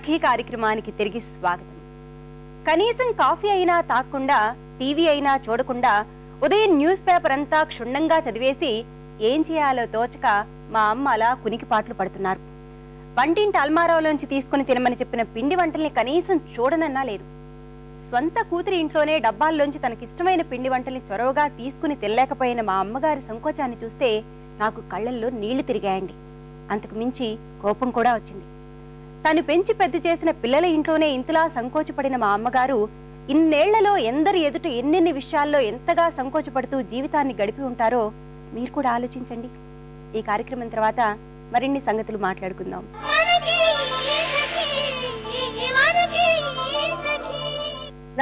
సఖీ కార్యక్రమానికి తిరిగి స్వాగతం. కనీసం కాఫీ అయినా తాకుండా టీవీ అయినా చూడకుండా ఉదయం న్యూస్ పేపర్ అంతా క్షుణ్ణంగా చదివేసి ఏం చేయాలో తోచక మా అమ్మ అలా కునికిపాట్లు పడుతున్నారు. వంటింటి అల్మారాలోంచి తీసుకుని తినమని చెప్పిన పిండి వంటల్ని కనీసం చూడనన్నా లేదు. స్వంత కూతురి ఇంట్లోనే డబ్బాల్లోంచి తనకిష్టమైన పిండి వంటల్ని చొరవగా తీసుకుని తినలేకపోయిన మా అమ్మగారి సంకోచాన్ని చూస్తే నాకు కళ్ళల్లో నీళ్ళు తిరిగాయండి. అంతకు మించి కోపం కూడా వచ్చింది. తను పెంచి పెద్ద చేసిన పిల్లల ఇంట్లోనే ఇంతలా సంకోచపడిన మా అమ్మగారు ఇన్నేళ్ళలో ఎందరి ఎదుట ఎన్నెన్ని విషయాల్లో ఎంతగా సంకోచపడుతూ జీవితాన్ని గడిపి ఉంటారో మీరు కూడా ఆలోచించండి. ఈ కార్యక్రమం తర్వాత మరిన్ని సంగతులు మాట్లాడుకుందాం.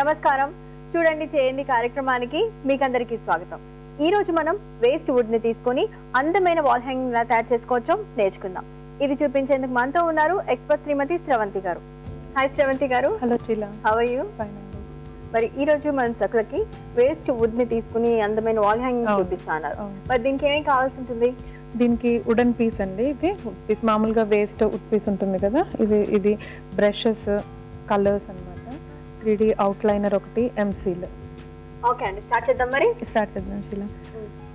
నమస్కారం. చూడండి చేయండి కార్యక్రమానికి మీకందరికీ స్వాగతం. ఈ రోజు మనం వేస్ట్ వుడ్ని తీసుకొని అందమైన వాల్ హ్యాంగింగ్ లా తయారు చేసుకోవచ్చో నేర్చుకుందాం. ఇది చూపించేందుకు మనతో ఉన్నారు ఎక్స్పర్ట్ శ్రీమతి శ్రవంతి గారు. హాయ్ శ్రవంతి గారు. హలో హవ్ యూ మరి ఈ రోజు మన సకులకి వేస్ట్ వుడ్ని తీసుకుని అందమైన వాల్ హ్యాంగింగ్. చూపిస్తున్నారు. మరి దీనికి ఏమేమి కావాల్సి ఉంటుంది? దీనికి వుడెన్ పీస్ అండి ఇది. పీస్ మామూలుగా వేస్ట్ వుడ్ పీస్ ఉంటుంది కదా. ఇది ఇది బ్రషెస్ కలర్స్ అన్నమాట. త్రీ డి అవుట్లైనర్ ఒకటి ఎంసీల్ ఓకే అండి స్టార్ట్ చేద్దాం మరి. స్టార్ట్ చేద్దాం శీల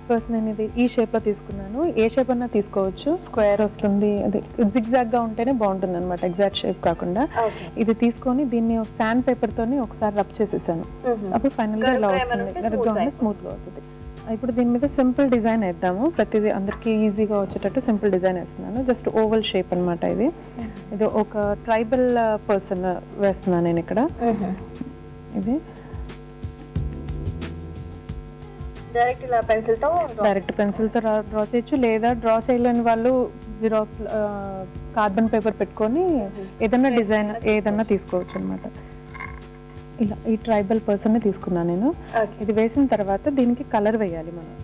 ఫస్ట్ నేను ఇది ఈ షేప్లో తీసుకున్నాను. ఏ షేప్ అన్నా తీసుకోవచ్చు. స్క్వేర్ వస్తుంది. అది జిగ్జాగ్గా ఉంటేనే బాగుంటుంది అనమాట ఎగ్జాక్ట్ షేప్ కాకుండా ఇది తీసుకొని దీన్ని ఒక శాండ్ పేపర్తోని ఒకసారి రబ్ చేసేసాను. అప్పుడు ఫైనల్గా ఇలా వస్తుంది గరుగ్గా స్మూత్గా అవుతుంది. ఇప్పుడు దీని మీద సింపుల్ డిజైన్ వేద్దాము. ప్రతిదీ అందరికీ ఈజీగా వచ్చేటట్టు సింపుల్ డిజైన్ వేస్తున్నాను. జస్ట్ ఓవల్ షేప్ అన్నమాట ఇది. ఇది ఒక ట్రైబల్ పర్సన్ వేస్తున్నాను నేను ఇక్కడ. ఇది. డైరెక్ట్ ఇలా పెన్సిల్తో డైరెక్ట్ పెన్సిల్తో డ్రా చేయొచ్చు. లేదా డ్రా చేయలేని వాళ్ళు జిరాక్స్ కార్బన్ పేపర్ పెట్టుకొని ఏదన్నా డిజైన్ ఏదన్నా తీసుకోవచ్చు అనమాట ఇలా ఈ ట్రైబల్ పర్సన్ని తీసుకున్నాను నేను. ఇది వేసిన తర్వాత దీనికి కలర్ వేయాలి మనం.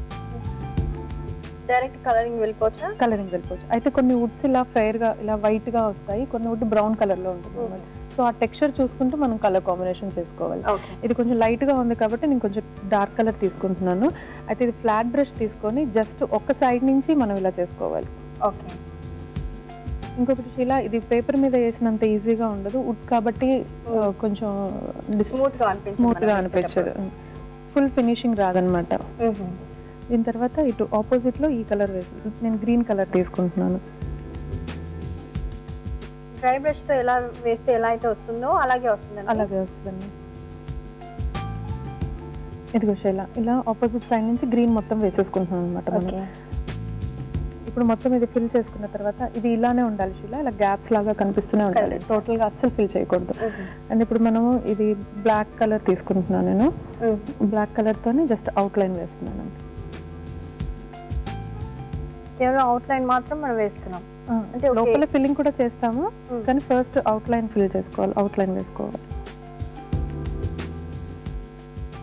Direct colouring వెళ్ళిపోవచ్చా? కలరింగ్ వెళ్ళిపోవచ్చు. అయితే కొన్ని వుడ్స్ ఇలా ఫెయిర్గా ఇలా వైట్గా వస్తాయి. కొన్ని వుడ్ బ్రౌన్ కలర్లో ఉంటుంది సో ఆ టెక్స్చర్ చూసుకుంటూ మనం కలర్ కాంబినేషన్ చేసుకోవాలి. ఇది కొంచెం లైట్గా ఉంది కాబట్టి నేను కొంచెం డార్క్ కలర్ తీసుకుంటున్నాను. అయితే ఇది ఫ్లాట్ బ్రష్ తీసుకొని జస్ట్ ఒక సైడ్ నుంచి మనం ఇలా చేసుకోవాలి. ఓకే ఇంకొకటి ఇలా ఇది పేపర్ మీద వేసినంత ఈజీగా ఉండదు. వుడ్ కాబట్టి ఆ, కొంచెం స్మూత్గా అనిపించింది. ఫుల్ ఫినిషింగ్ రాదనమాట. దీని తర్వాత ఇటు ఆపోజిట్లో ఈ కలర్ వేసి నేను గ్రీన్ కలర్ తీసుకుంటున్నాను. డ్రై బ్రష్తో ఎలా వేస్తే ఎలా అయితే వస్తుందో అలాగే వస్తుంది అలాగే వస్తుందండి. ఇదిగో శైల ఇలా ఆపోజిట్ సైడ్ నుంచి గ్రీన్ మొత్తం వేసేసుకుంటున్నాం అనమాట మనం. ఇప్పుడు మొత్తం ఇది ఫిల్ చేసుకున్న తర్వాత ఇది ఇలానే ఉండాలి శీల ఇలా గ్యాప్స్ లాగా కనిపిస్తూనే ఉండాలి. Correct. టోటల్గా అస్సలు ఫిల్ చేయకూడదు. అండ్ ఇప్పుడు మనము ఇది బ్లాక్ కలర్ తీసుకుంటున్నాను నేను. బ్లాక్ కలర్ తోనే జస్ట్ అవుట్ లైన్ వేస్తున్నాను. కేవలం అవుట్ లైన్ మాత్రం మనం వేస్తున్నాం. అంటే లోపల ఫిల్లింగ్ కూడా చేస్తాము. కానీ ఫస్ట్ అవుట్ లైన్ ఫిల్ చేసుకోవాలి అవుట్ లైన్ వేసుకోవాలి.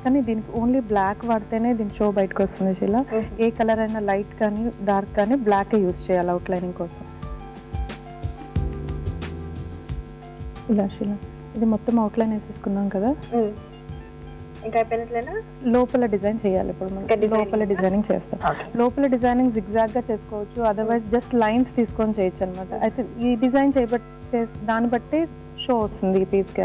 కానీ దీనికి ఓన్లీ బ్లాక్ వాడితేనే దీని షో బయటకు వస్తుంది శీల. ఏ కలర్ అయినా లైట్ కానీ డార్క్ కానీ బ్లాక్ యూస్ చేయాలి అవుట్ లైనింగ్ కోసం. ఇలా శీల ఇది మొత్తం అవుట్ లైన్ వేసేసుకున్నాం కదా? ఇంకా అయిపోయినట్లేనా? లోపల డిజైన్ చేయాలి ఇప్పుడు ఇంకా మనం designing. లోపల డిజైనింగ్ చేస్తాం. లోపల డిజైనింగ్ జిగ్జాగ్గా చేసుకోవచ్చు. అదర్వైజ్ జస్ట్ లైన్స్ తీసుకొని చేయొచ్చు అనమాట అయితే ఈ డిజైన్ చేయబట్ చే- దాన్ని బట్టి షో వస్తుంది ఈ పీస్కి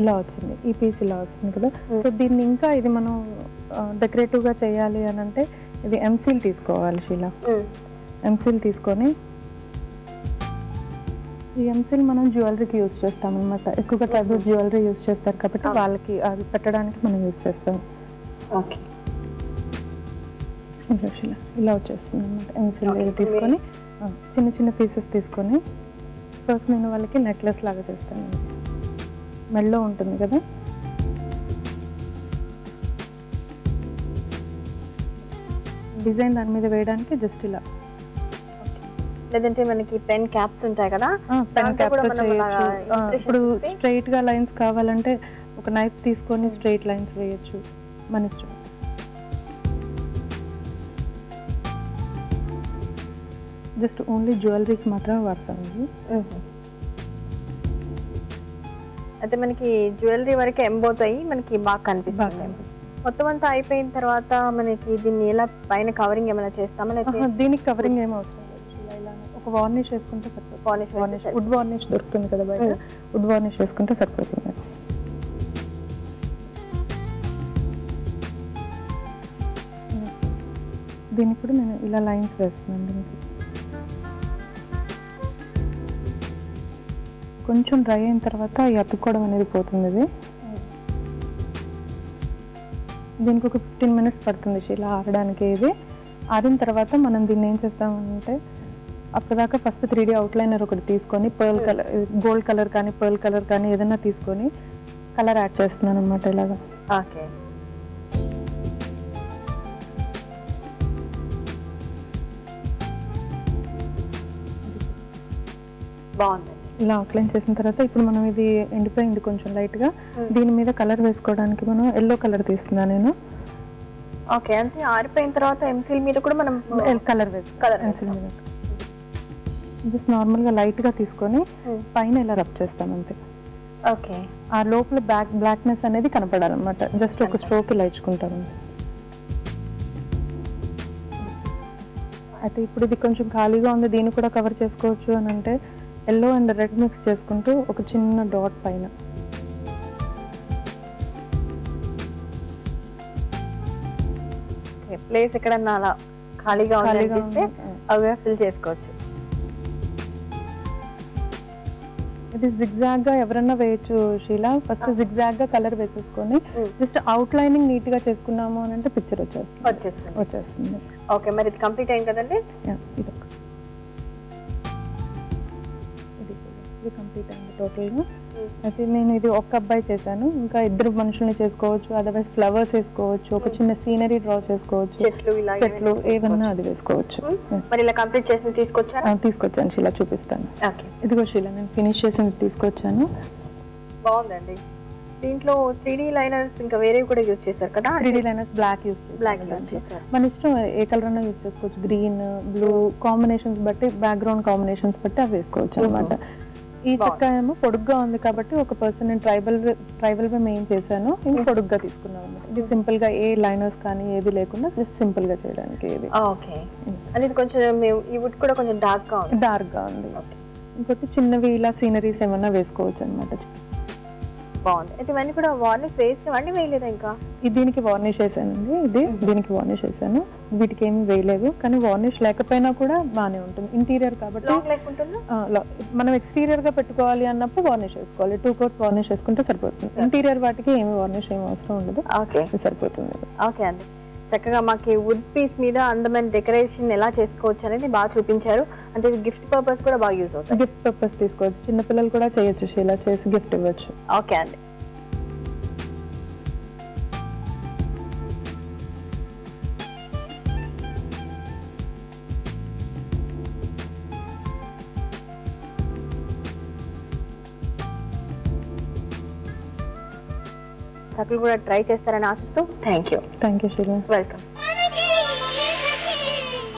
ఇలా వచ్చింది ఈ పీస్ ఇలా వచ్చింది కదా. సో దీన్ని ఇంకా ఇది మనం డెకరేటివ్గా చేయాలి అని అంటే ఇది ఎంసీల్ తీసుకోవాలి షీలా ఎంసీల్ తీసుకొని ఈ ఎంసీల్ మనం జ్యువెలరీకి యూస్ చేస్తాం అనమాట ఎక్కువగా ట్రైబల్స్ జ్యువెలరీ యూస్ చేస్తారు కాబట్టి Ah. వాళ్ళకి అది పెట్టడానికి మనం యూస్ చేస్తాం. ఓకే ఇలా వచ్చేస్తుంది అనమాట ఎంసీల్ తీసుకొని చిన్న చిన్న పీసెస్ తీసుకొని ఫస్ట్ నేను వాళ్ళకి నెక్లెస్ లాగా చేస్తాను. మెల్లో ఉంటుంది కదా? డిజైన్ దాని మీద వేయడానికి జస్ట్ ఇలా. లేదంటే మనకి పెన్ క్యాప్స్ ఉంటాయి కదా? పెన్ ఇప్పుడు స్ట్రైట్గా లైన్స్ కావాలంటే ఒక నైఫ్ తీసుకొని స్ట్రైట్ లైన్స్ వేయొచ్చు. మన ఇష్టం. జస్ట్ ఓన్లీ జ్యువెలరీకి మాత్రమే వాడతాం ఇది. అయితే మనకి జ్యువెలరీ వరకు ఎంబోజ్ అయ్యి మనకి బాగా కనిపిస్తుంది. మొత్తం అంతా అయిపోయిన తర్వాత మనకి దీన్ని ఎలా పైన కవరింగ్ ఏమైనా చేస్తామా? లేకపోతే దీనికి కవరింగ్ ఏం అవసరం ఒక వార్నిష్ వేసుకుంటే సరిపోతుంది. వార్నిష్ వుడ్ వార్నిష్ దొరుకుతుంది కదా బయట. వుడ్ వార్నిష్ వేసుకుంటే సరిపోతుంది. దీనికి కూడా నేను ఇలా లైన్స్ వేస్తున్నాను. దీనికి కొంచెం డ్రై అయిన తర్వాత ఈ అతుక్కోవడం అనేది పోతుంది ఇది. దీనికి ఒక ఫిఫ్టీన్ మినిట్స్ పడుతుంది ఇలా ఆరడానికి ఇది. ఆరిన తర్వాత మనం దీన్ని ఏం చేస్తామంటే అప్పటిదాకా ఫస్ట్ త్రీ డీ అవుట్లైనర్ ఒకటి తీసుకొని పర్ల్ కలర్ గోల్డ్ కలర్ కానీ పర్ల్ కలర్ కానీ ఏదైనా తీసుకొని కలర్ యాడ్ చేస్తున్నాను అనమాట ఇలాగా. ఓకే. బాగుంది. ఇలా అవుట్లైన్ చేసిన తర్వాత ఇప్పుడు మనం ఇది ఎండిపోయింది కొంచెం లైట్గా దీని మీద కలర్ వేసుకోవడానికి మనం ఎల్లో కలర్ తీస్తున్నాను నేను. ఓకే అంటే ఆరిపోయిన తర్వాత ఎంసీల్ మీద కూడా మనం కలర్ Colour పెన్సిల్ మీద. జస్ట్ నార్మల్గా లైట్గా తీసుకొని Hmm. పైన ఇలా రబ్ చేస్తాం అంతే. ఓకే ఆ లోపల బ్లాక్ బ్లాక్నెస్ అనేది కనపడాలన్నమాట. జస్ట్ ఒక స్ట్రోక్ ఇలా ఇచ్చుకుంటాను అయితే ఇప్పుడు ఇది కొంచెం ఖాళీగా ఉంది దీన్ని కూడా కవర్ చేసుకోవచ్చు అని అంటే ఎల్లో అండ్ రెడ్ మిక్స్ చేసుకుంటూ ఒక చిన్న డాట్ పైన. ప్లేస్ ఎక్కడన్నా అలా ఖాళీగా ఉంది. అవి ఫిల్ చేసుకోవచ్చు. ఇది zigzag గా ఎవరన్నా వేయచ్చు షీలా. ఫస్ట్ zigzag గా కలర్ వేసేసుకొని Mm. జస్ట్ అవుట్ లైనింగ్ నీట్గా చేసుకున్నాము అని అంటే పిక్చర్ వచ్చేస్తుంది. వచ్చేస్తుంది. ఓకే మరి ఇది కంప్లీట్ అయింది కదండి? ఇది టోటల్గా అయితే నేను ఇది ఒక్క అబ్బాయి చేశాను. ఇంకా ఇద్దరు మనుషుల్ని చేసుకోవచ్చు అదర్వైజ్ ఫ్లవర్స్ వేసుకోవచ్చు ఒక చిన్న సీనరీ డ్రా చేసుకోవచ్చు చెట్లు ఏమన్నా అది వేసుకోవచ్చు. Yeah. మరి ఇలా కంప్లీట్ చేసి తీసుకొచ్చాను షీలా చూపిస్తాను. ఓకే. ఇదిగో షీలా నేను ఫినిష్ చేసింది తీసుకొచ్చాను. బాగుందండి. దీంట్లో త్రీ డీ లైనర్స్ ఇంకా వేరేవి కూడా యూజ్ చేశారు కదా? Three D liners black use black use చేశారు. మన ఇష్టం ఏ కలర్ అన్నా యూస్ చేసుకోవచ్చు. గ్రీన్ బ్లూ కాంబినేషన్స్ బట్టి బ్యాక్గ్రౌండ్ కాంబినేషన్స్ బట్టి అవి వేసుకోవచ్చు అనమాట ఈ చెక్క ఏమో పొడుగ్గా ఉంది కాబట్టి ఒక పర్సన్ నేను ట్రైబల్ ట్రైబల్ వే మెయిన్ చేశాను. ఇది పొడుగ్గా తీసుకున్నాను ఇది సింపుల్గా ఏ లైనర్స్ కానీ ఏది లేకుండా జస్ట్ సింపుల్గా చేయడానికి ఇది. ఓకే. అది కొంచెం వుడ్ కూడా కొంచెం డార్క్గా ఉంది. డార్క్గా ఉంది. ఇంకోటి చిన్నవి ఇలా సీనరీస్ ఏమన్నా వేసుకోవచ్చు అనమాట బాగుంది. అయితే ఇవన్నీ కూడా వార్నిష్ వేసినవన్నీ వేయలేదా ఇంకా? ఇది దీనికి వార్నిష్ వేసానండి ఇది దీనికి వార్నిష్ వేసాను వీటికి ఏమి వేయలేదు. కానీ వార్నిష్ లేకపోయినా కూడా బాగానే ఉంటుంది. ఇంటీరియర్ కాబట్టి మనం ఎక్స్టీరియర్గా పెట్టుకోవాలి అన్నప్పుడు వార్నిష్ వేసుకోవాలి టూ కోట్స్ వార్నిష్ వేసుకుంటే సరిపోతుంది. ఇంటీరియర్ వాటికి ఏమి వార్నిష్ ఏమి అవసరం ఉండదు సరిపోతుంది. ఓకే అండి. చక్కగా మాకు వుడ్ పీస్ మీద అందమైన డెకరేషన్ ఎలా చేసుకోవచ్చు అనేది బాగా చూపించారు. అంటే గిఫ్ట్ పర్పస్ కూడా బాగా యూజ్ అవుతుంది గిఫ్ట్ పర్పస్ తీసుకోవచ్చు. చిన్నపిల్లలు కూడా చేయొచ్చు ఇలా చేసి గిఫ్ట్ ఇవ్వచ్చు. ఓకే అండి. సకులు కూడా ట్రై చేస్తారని ఆశిస్తూ thank you. Thank you welcome